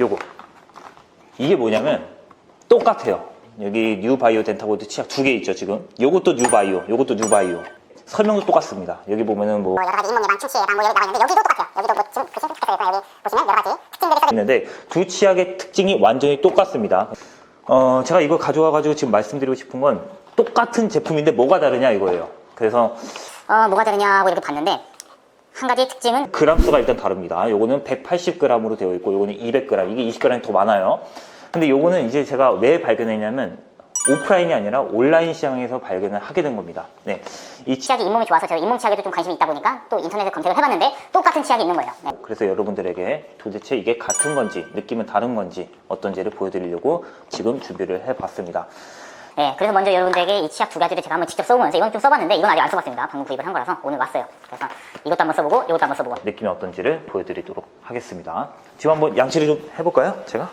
요거 이게 뭐냐면 똑같아요 여기 뉴바이오 덴타고드 치약 두 개 있죠 지금 요것도 뉴바이오 요것도 뉴바이오 설명도 똑같습니다 여기 보면은 뭐뭐 여러 가지 잇몸 예방, 충치 예방 뭐 여기 나와 있는데 여기도 똑같아요. 여기도 뭐 지금 그 신축해서 여기 보시면 여러 가지 특징들이 써 있는데 두 치약의 특징이 완전히 똑같습니다. 어, 제가 이걸 가져와 가지고 지금 말씀드리고 싶은 건 똑같은 제품인데 뭐가 다르냐 이거예요. 그래서 어, 뭐가 다르냐고 이렇게 봤는데 한 가지 특징은 그램 수가 일단 다릅니다. 요거는 180g으로 되어 있고 요거는 200g. 이게 20g이 더 많아요. 근데 요거는 이제 제가 왜 발견했냐면 오프라인이 아니라 온라인 시장에서 발견을 하게 된 겁니다. 네. 이 치... 치약이 잇몸이 좋아서 제가 잇몸 치약에도 좀 관심이 있다 보니까 또 인터넷에 검색을 해봤는데 똑같은 치약이 있는 거예요. 네. 그래서 여러분들에게 도대체 이게 같은 건지 느낌은 다른 건지 어떤지를 보여드리려고 지금 준비를 해봤습니다. 네, 그래서 먼저 여러분들에게 이 치약 두 가지를 제가 한번 직접 써보면서 이건 좀 써봤는데 이건 아직 안 써봤습니다. 방금 구입을 한 거라서 오늘 왔어요. 그래서 이것도 한번 써보고 이것도 한번 써보고 느낌이 어떤지를 보여드리도록 하겠습니다. 지금 한번 양치를 좀 해볼까요? 제가?